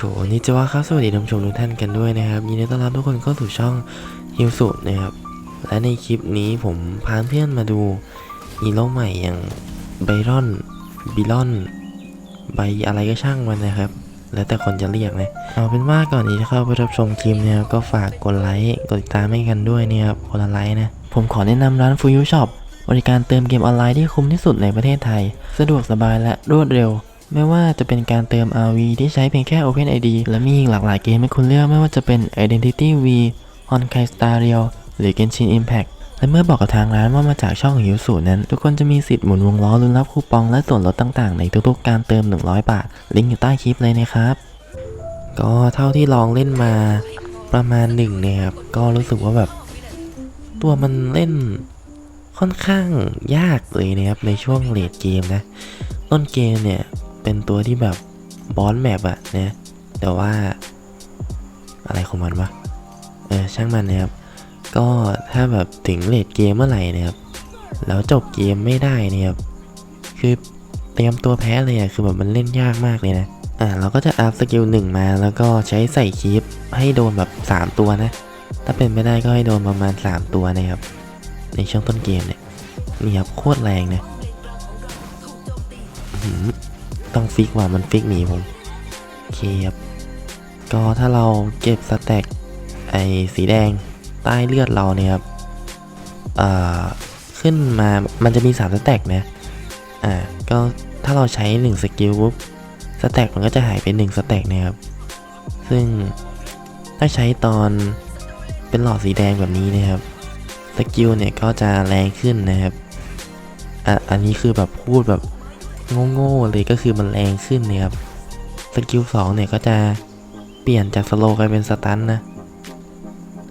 โขนี่จะว่าครับสวัสดีท่านผู้ชมทุกท่านกันด้วยนะครับยินดีต้อนรับทุกคนเข้าสู่ช่องฮิวสุนะครับ และในคลิปนี้ผมพาเพื่อนมาดูฮีโร่ใหม่อย่างไบรอนบิลอนใบอะไรก็ช่างมันนะครับ แล้วแต่คนจะเรียกนะเอาเป็นว่าก่อนที่จะเข้าไปรับชมคลิปนะครับก็ฝากกดไลค์กดติดตามให้กันด้วยนะครับคนละไลค์นะผมขอแนะนำร้านฟูยูช็อปบริการเติมเกมออนไลน์ที่คุ้มที่สุดในประเทศไทย สะดวกสบายและรวดเร็ว ไม่ว่าจะเป็นการเติม RV ที่ใช้เพียงแค่ OpenID และมีอีกหลากหลายเกมให้คุณเลือกไม่ว่าจะเป็น Identity V Honkai Star Rail หรือ Genshin Impact และเมื่อบอกกับทางร้านว่ามาจากช่องหิวสูตรนั้น ทุกคนจะมีสิทธิ์หมุนวงล้อลุ้นรับคูปองและส่วนลดต่างๆ ในทุกๆการเติม 100 บาท ลิงก์อยู่ใต้คลิปเลยนะครับ ก็เท่าที่ลองเล่นมาประมาณหนึ่งเนี่ยครับ ก็รู้สึกว่าแบบ ตัวมันเล่นค่อนข้างยากเลยนะครับในช่วงเลดเกมนะ ต้นเกมเนี่ย เป็นตัวที่แบบบอสแมปอะนะแต่ว่า อะไรของมันวะเออช่างมันนะครับ ก็ถ้าแบบถึงเลดเกมเมื่อไหร่นะครับ แล้วจบเกมไม่ได้นะครับ คือเตรียมตัวแพ้เลยอะคือแบบมันเล่นยากมากเลยนะอ่าเราก็จะอัพสกิลหนึ่งมาแล้วก็ใช้ใส่คีปให้โดนแบบ 3 ตัวนะ ถ้าเป็นไม่ได้ก็ให้โดนประมาณ 3 ตัวนะครับ ในช่วงต้นเกมเนี่ยนี่ครับโคตรแรงนะ ต้องฟิกว่ามันฟิกหนีผมโอเคครับก็ถ้าเราเก็บสแต็กไอ้สีแดงใต้เลือดเราเนี่ยครับเอ่อขึ้นมามันจะมี3สแต็กนะอ่าก็ถ้าเราใช้1สกิลปุ๊บสแต็กมันก็จะหายไป1สแต็กนะครับซึ่งถ้าใช้ตอนเป็นหลอดสีแดงแบบนี้นะครับสกิลเนี่ยก็จะแรงขึ้นนะครับอะอันนี้คือแบบพูดแบบ โง่ๆเลยก็คือมันแรงขึ้นเนี่ยครับสกิลสองเนี่ยก็จะเปลี่ยนจากสโลกลายเป็นสตันนะ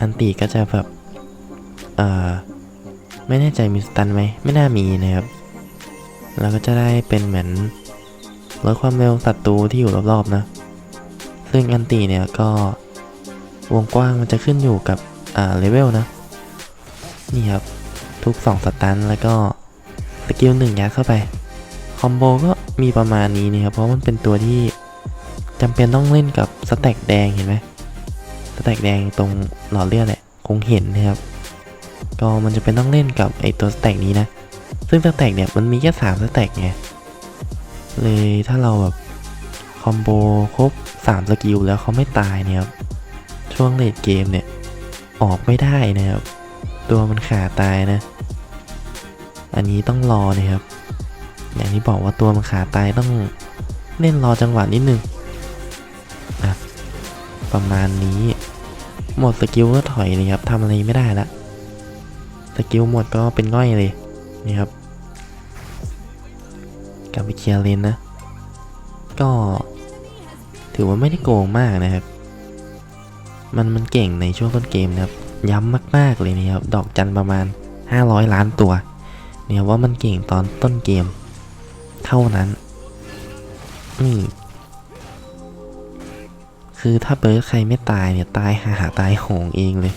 อันตีก็จะแบบ เอ่อ ไม่แน่ใจมีสตันไหม ไม่น่ามีนะครับ แล้วก็จะได้เป็นเหมือนลดความเร็วศัตรูที่อยู่รอบๆนะ ซึ่งอันตีเนี่ยก็วงกว้างมันจะขึ้นอยู่กับ อ่า เลเวลนะ นี่ครับ ทุก 2 สตันแล้วก็ สกิลหนึ่งยัดเข้าไป คอมโบก็มีประมาณนี้นะครับ เพราะมันเป็นตัวที่จำเป็นต้องเล่นกับสแต็กแดงเห็นไหมสแต็กแดงตรงหลอดเลือดแหละคงเห็นนะครับ ก็มันจะเป็นต้องเล่นกับไอตัวสแต็กนี้นะ ซึ่งสแต็กเนี่ยมันมีแค่สามสแต็กไง เลยถ้าเราแบบคอมโบครบ3สกิลแล้วเขาไม่ตายเนี่ยครับ ช่วงเลดเกมเนี่ย ออกไม่ได้นะครับ ตัวมันขาตายนะ อันนี้ต้องรอนะครับ อย่างที่บอกว่าตัวมันขาตายต้องเล่นรอจังหวะนิดนึงอะประมาณนี้ หมดสกิลก็ถอยเลยครับทำอะไรไม่ได้ละสกิลหมดก็เป็นง่อยเลยนี่ครับกลับไปเคลียร์เลนนะ ก็ ถือว่าไม่ได้โกงมากนะครับ มันมันเก่งในช่วงต้นเกมนะครับ ย้ำมาก ๆ เลยนะครับ ดอกจันประมาณ 500 ล้านตัวเนี่ยว่ามันเก่งตอนต้นเกม ท่านั้น นี่ คือถ้าเบิร์ดใครไม่ตายเนี่ย ตายหาหาตายโหงเองเลย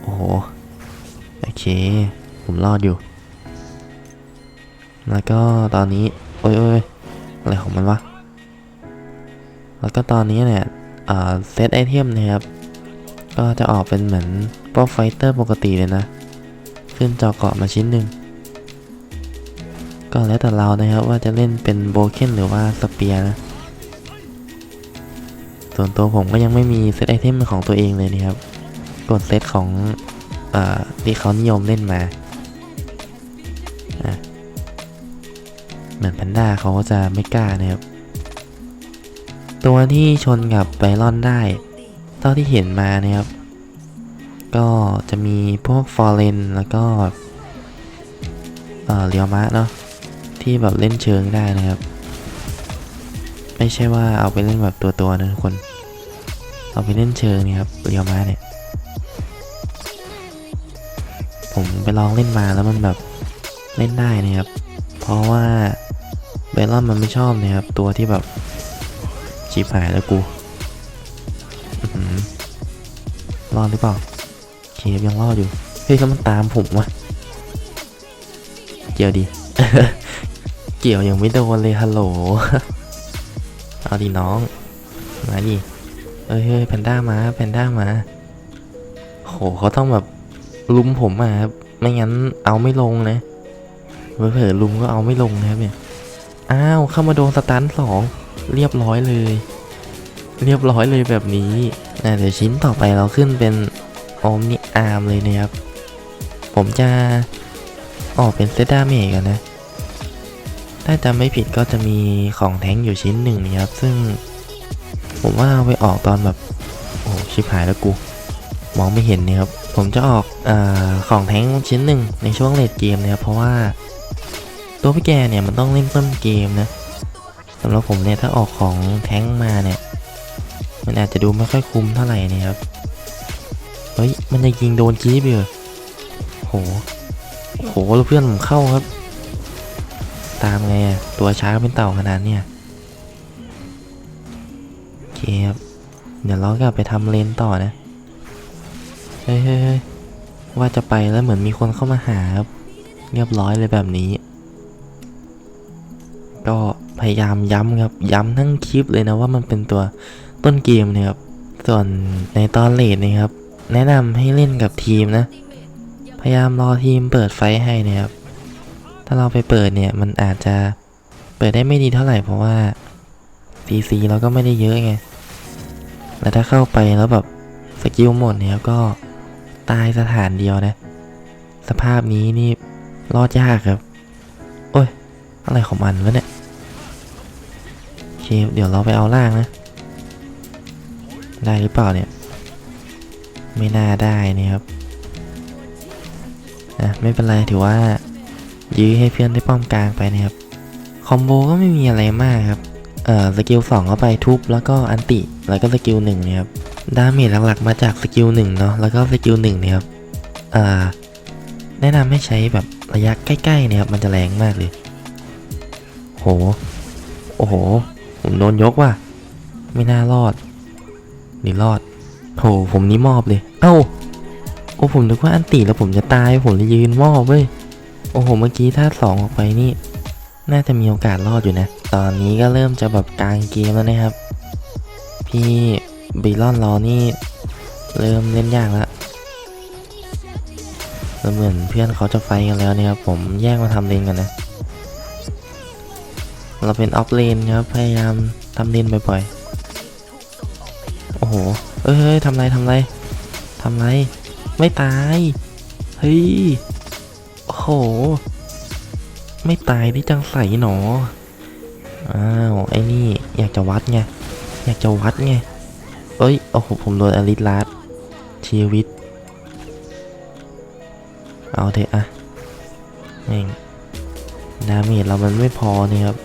โอ้โห โอเค ผมรอดอยู่ แล้วก็ตอนนี้ โอ้ยโอ้ยอะไรของมันวะ แล้วก็ตอนนี้เนี่ยเซตไอเทมนะครับ ก็จะออกเป็นเหมือนพวกไฟเตอร์ปกติเลยนะ ขึ้นจอเกาะมาชิ้นหนึ่ง ก็แล้วแต่เรานะครับว่าจะเล่นเป็นโบเคนหรือว่าสเปียนะส่วนตัวผมก็ยังไม่มีเซตไอเทมของตัวเองเลยนะครับกดเซตของอที่เขานิยมเล่นมาเหมือนแพนด้าเขาก็จะไม่กล้านะครับ ตัวที่ชนกับไบรอนได้ เท่าที่เห็นมานะครับ ก็จะมีพวกฟอร์เรนแล้วก็ เอ่อเรียวมะเนาะ ที่แบบเล่นเชิงได้นะครับ ไม่ใช่ว่าเอาไปเล่นแบบตัวตัวๆนะทุกคน เอาไปเล่นเชิงนี่ครับเรียวมะเนี่ย ผมไปลองเล่นมาแล้วมันแบบเล่นได้นะครับ เพราะว่าเบลลอนมันไม่ชอบนะครับ ตัวที่แบบจีบหายแล้วกูรอดหรือเปล่าเคฟยังรอดอยู่ เฮ้ยแล้วมันตามผมวะเกี่ยวดี เกี่ยวยังไม่โดนเลยฮัลโหล เอาดิน้อง มาดิ เอ้ยเฮ้ยแพนด้ามาแพนด้ามา โหเขาต้องแบบลุมผมมาครับ ไม่งั้นเอาไม่ลงนะเผลอลุมก็เอาไม่ลงนะครับเนี่ย อ้าวเข้ามาโดนสตันสองเรียบร้อยเลย เรียบร้อยเลยแบบนี้อะเดี๋ยวชิ้นต่อไปเราขึ้นเป็นอมนิอาร์มเลยนะครับ ผมจะออกเป็นเซตดาเมกันนะ ถ้าจำไม่ผิดก็จะมีของแท้งอยู่ชิ้นหนึ่งนะครับ ซึ่ง ผมว่าเอาไปออกตอนแบบ โอ้ชิบหายแล้วกู มองไม่เห็นเนี่ยครับ ผมจะออกอาของแท้งชิ้นหนึ่งในช่วงเลดเกมนะครับ เพราะว่าตัวพี่แกเนี่ยมันต้องเล่นต้นเกมนะสำหรับผมเนี่ยถ้าออกของแท้งมาเนี่ย มันอาจจะดูไม่ค่อยคุ้มเท่าไหร่เนะครับ เฮ้ย มันจะยิงโดนจี๊บเหรอโหโหแล้วเพื่อนผมเข้าครับ ตามไงตัวช้าเป็นเต่าขนาดเนี่ยโอเคครับ เดี๋ยวเรากลับไปทำเลนต่อนะ เฮ้ยว่าจะไปแล้วเหมือนมีคนเข้ามาหาครับ เรียบร้อยเลยแบบนี้ ก็พยายามย้ำครับ ย้ำทั้งคลิปเลยนะว่ามันเป็นตัวต้นเกมเนี่ยครับ ส่วนในตอนเลดเนะครับ แนะนำให้เล่นกับทีมนะ พยายามรอทีมเปิดไฟให้นะครับ ถ้าเราไปเปิดเนี่ยมันอาจจะเปิดได้ไม่ดีเท่าไหร่เพราะว่า CC เราก็ไม่ได้เยอะไงแล้วถ้าเข้าไปแล้วแบบสกิลหมดเนี่ยก็ตายสถานเดียวนะ สภาพนี้นี่รอดยากครับ โอ้ย อะไรของมันวะเนี่ยโอเคเดี๋ยวเราไปเอาล่างนะ ได้หรือเปล่าเนี่ย ไม่น่าได้นี่ครับ อะ ไม่เป็นไรถือว่า ยื้อให้เพื่อนได้ป้อมกลางไปนะครับ คอมโบก็ไม่มีอะไรมากครับ เอ่อสกิลสองเข้าไปทุบแล้วก็อันติ แล้วก็สกิลหนึ่งเนี่ยครับ ดาเมจหลักๆมาจากสกิลหนึ่งเนาะ แล้วก็สกิลหนึ่งเนี่ยครับ อ่อแนะนำให้ใช้แบบระยะใกล้ๆเนี่ยครับ มันจะแรงมากเลย โห โอ้โห ผมโดนยกว่ะ ไม่น่ารอด หรือรอดโหผมนี่มอบเลย เอ้า โอ้ผมนึกว่าอันติแล้วผมจะตาย ผมเลยยืนมอบเว้ย โอ้โห เมื่อกี้ถ้าสองออกไปนี่ น่าจะมีโอกาสรอดอยู่นะ ตอนนี้ก็เริ่มจะแบบกลางเกมแล้วนะครับ พี่บีลอนรานี่ เริ่มเล่นยากแล้วเหมือนเพื่อนเขาจะไฟกันแล้วเนี่ยครับ ผมแยกมาทำเลนกันนะ เราเป็นออฟเลนครับ พยายามทำเลนบ่อยๆ โอ้โห เอ้ยเฮ้ยทำไรทำไรทำไร ไม่ตาย เฮ้ย โอ้โห ไม่ตายที่จังใสหนอ อ้าว ไอ้นี่อยากจะวัดไง อยากจะวัดไง เอ้ย โอ้โห ผมโดนอลิสลาดชีวิต เอาเถอะอะแม่งดาเมจเรามันไม่พอนี่ครับ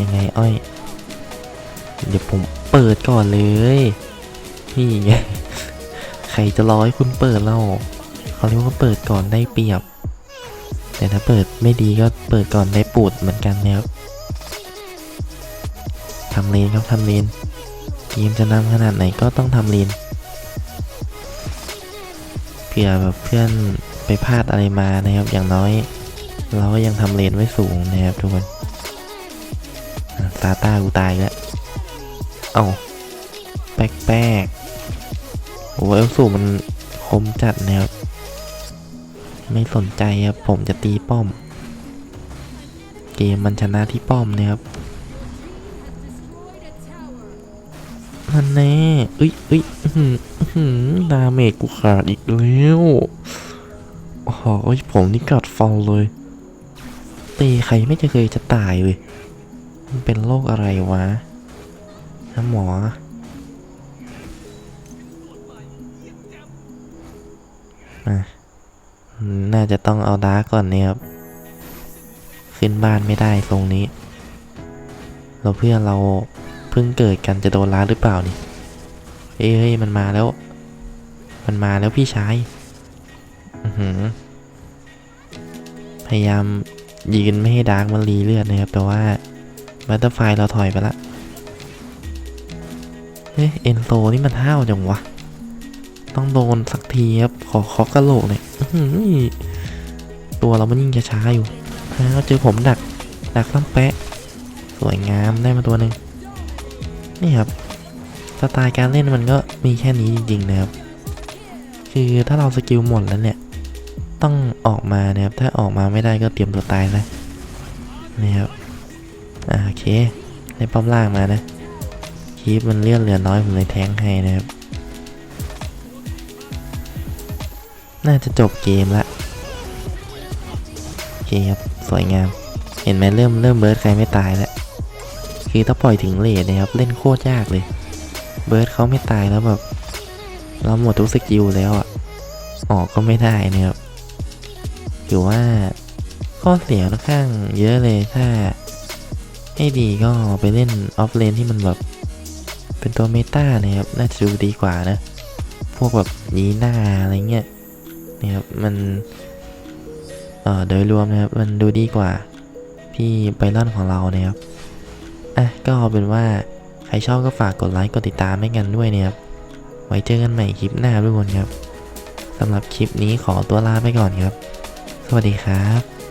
ยังไงอ้อย เดี๋ยวผมเปิดก่อนเลย นี่ไง ใครจะรอให้คุณเปิดเล่า เขาเรียกว่าเปิดก่อนได้เปรียบ แต่ถ้าเปิดไม่ดีก็เปิดก่อนได้ปูดเหมือนกันนะครับทำเลนครับทำเลนทีมจะนำขนาดไหนก็ต้องทำเลนเผื่อแบบเพื่อนไปพลาดอะไรมานะครับ อย่างน้อย เราก็ยังทำเลนไว้สูงนะครับทุกคนอะซาต้ากูตายแล้วเอ้าแป๊กๆโอ้เอลสูมันคมจัดนะครับ ไม่สนใจครับ ผมจะตีป้อม เกมมันชนะที่ป้อมเนี่ยครับนั่นแน่เอ้ยเอ้ยอื้อหืออื้อหือดาเมจกูขาดอีกแล้วโอ้โหผมนี่กัดฟอลเลย ตีใครไม่จะเคยจะตายเลยมันเป็นโรคอะไรวะนะหมอ อะ น่าจะต้องเอาดาร์กก่อนเนี่ยครับ ขึ้นบ้านไม่ได้ตรงนี้ เราเพื่อนเราเพิ่งเกิดกันจะโดนล้าหรือเปล่านี่ เอ้ยเฮ้ยมันมาแล้ว มันมาแล้วพี่ชายอืพยายามยืนไม่ให้ดาร์กมันรีเลือดนะครับ แต่ว่าบัตเตอร์ไฟเราถอยไปละเฮ้ยเอ็นโซนี่มันห้าวจังวะ ต้องโดนสักทีครับ ขอคอกกระโหลกหน่อยตัวเรามันยิ่งจะช้าอยู่อ้วเจอผมดัก ดักล่ำแปะ สวยงามได้มาตัวหนึ่งนี่ครับ สไตล์การเล่นมันก็มีแค่นี้จริงๆนะครับ คือถ้าเราสกิลหมดแล้วเนี่ย ต้องออกมานะครับ ถ้าออกมาไม่ได้ก็เตรียมตัวตายนะนี่ครับอ่าโอเค ได้ป้อมล่างมานะคีปมันเลื่อนเหลือน้อยผมเลยแทงให้นะครับ น่าจะจบเกมละโอเคครับ สวยงาม เห็นไหมเริ่มเริ่มเบิร์ดใครไม่ตายแล้ว คือถ้าปล่อยถึงเลทนะครับ เล่นโคตรยากเลย เบิร์ดเขาไม่ตายแล้วแบบ เราหมดทุกสกิลแล้วอะ ออกก็ไม่ได้นะครับถือว่าข้อเสียค่อนข้างเยอะเลยถ้า ให้ดีก็ไปเล่นออฟเลนที่มันแบบ เป็นตัวเมตานะครับ น่าจะดูดีกว่านะ พวกแบบยีหน้าอะไรเงี้ย นะครับมันเอ่อโดยรวมนะครับมันดูดีกว่าที่ไบรอนของเรานะครับอะก็เอาเป็นว่าใครชอบก็ฝากกดไลค์กดติดตามให้กันด้วยนะครับ ไว้เจอกันใหม่คลิปหน้าทุกคนครับสำหรับคลิปนี้ขอตัวลาไปก่อนครับ สวัสดีครับ